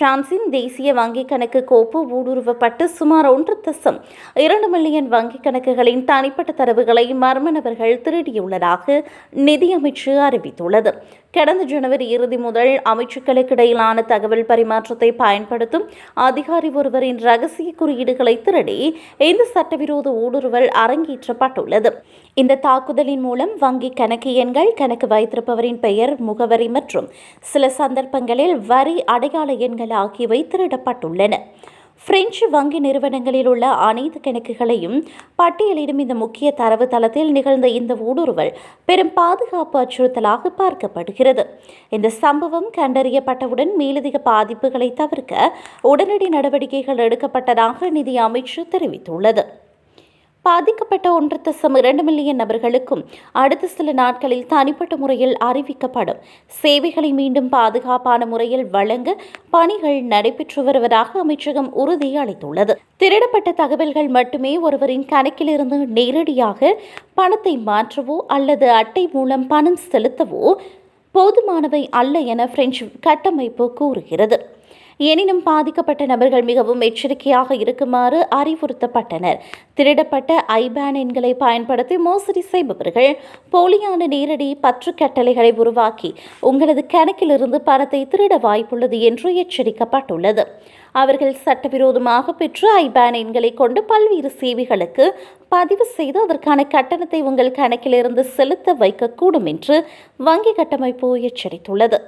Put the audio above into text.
பிரான்சின் தேசிய வங்கிக் கணக்கு கோப்பு ஊடுருவப்பட்டு சுமார் ஒன்று தசம் இரண்டு மில்லியன் வங்கிக் கணக்குகளின் தனிப்பட்ட தரவுகளை மர்ம நபர்கள் திருடியுள்ளதாக நிதியமைச்சு அறிவித்துள்ளது. கடந்த ஜனவரி இறுதி முதல் அமைச்சுக்களுக்கு இடையிலான தகவல் பரிமாற்றத்தை பயன்படுத்தும் அதிகாரி ஒருவரின் ரகசிய குறியீடுகளை திருடி இந்த சட்டவிரோத ஊடுருவல் அரங்கேற்றப்பட்டுள்ளது. இந்த தாக்குதலின் மூலம் வங்கி கணக்கு எண்கள் கணக்கு வைத்திருப்பவரின் பெயர் முகவரி மற்றும் சில சந்தர்ப்பங்களில் வரி அடையாள எண்கள் ஆகியவை திருடப்பட்டுள்ளன. பிரெஞ்சு வங்கி நிறுவனங்களில் உள்ள அனைத்து கணக்குகளையும் பட்டியலிடும் இந்த முக்கிய தரவு தளத்தில் நிகழ்ந்த இந்த ஊடுருவல் பெரும் பாதுகாப்பு அச்சுறுத்தலாக பார்க்கப்படுகிறது. இந்த சம்பவம் கண்டறியப்பட்டவுடன் மேலதிக பாதிப்புகளை தவிர்க்க உடனடி நடவடிக்கைகள் எடுக்கப்பட்டதாக நிதி அமைச்சு தெரிவித்துள்ளது. பாதிக்கப்பட்ட ஒன்று தசம் இரண்டு மில்லியன் நபர்களுக்கும் அடுத்த சில நாட்களில் தனிப்பட்ட முறையில் அறிவிக்கப்படும். சேவைகளை மீண்டும் பாதுகாப்பான முறையில் வழங்க பணிகள் நடைபெற்று வருவதாக அமைச்சகம் உறுதி அளித்துள்ளது. திருடப்பட்ட தகவல்கள் மட்டுமே ஒருவரின் கணக்கிலிருந்து நேரடியாக பணத்தை மாற்றவோ அல்லது அட்டை மூலம் பணம் செலுத்தவோ போதுமானவை அல்ல என பிரெஞ்சு கட்டமைப்பு கூறுகிறது. எனினும் பாதிக்கப்பட்ட நபர்கள் மிகவும் எச்சரிக்கையாக இருக்குமாறு அறிவுறுத்தப்பட்டனர். திருடப்பட்ட ஐபேன் எண்களை பயன்படுத்தி மோசடி செய்பவர்கள் போலியான நேரடி பற்று கட்டளைகளை உருவாக்கி உங்களது கணக்கிலிருந்து பணத்தை திருட வாய்ப்புள்ளது என்று எச்சரிக்கப்பட்டுள்ளது. அவர்கள் சட்டவிரோதமாக பெற்று ஐபேன் எண்களை கொண்டு பல்வேறு சேவைகளுக்கு பதிவு செய்து அதற்கான கட்டணத்தை உங்கள் கணக்கிலிருந்து செலுத்த வைக்கக்கூடும் என்று வங்கி கட்டமைப்பு எச்சரித்துள்ளது.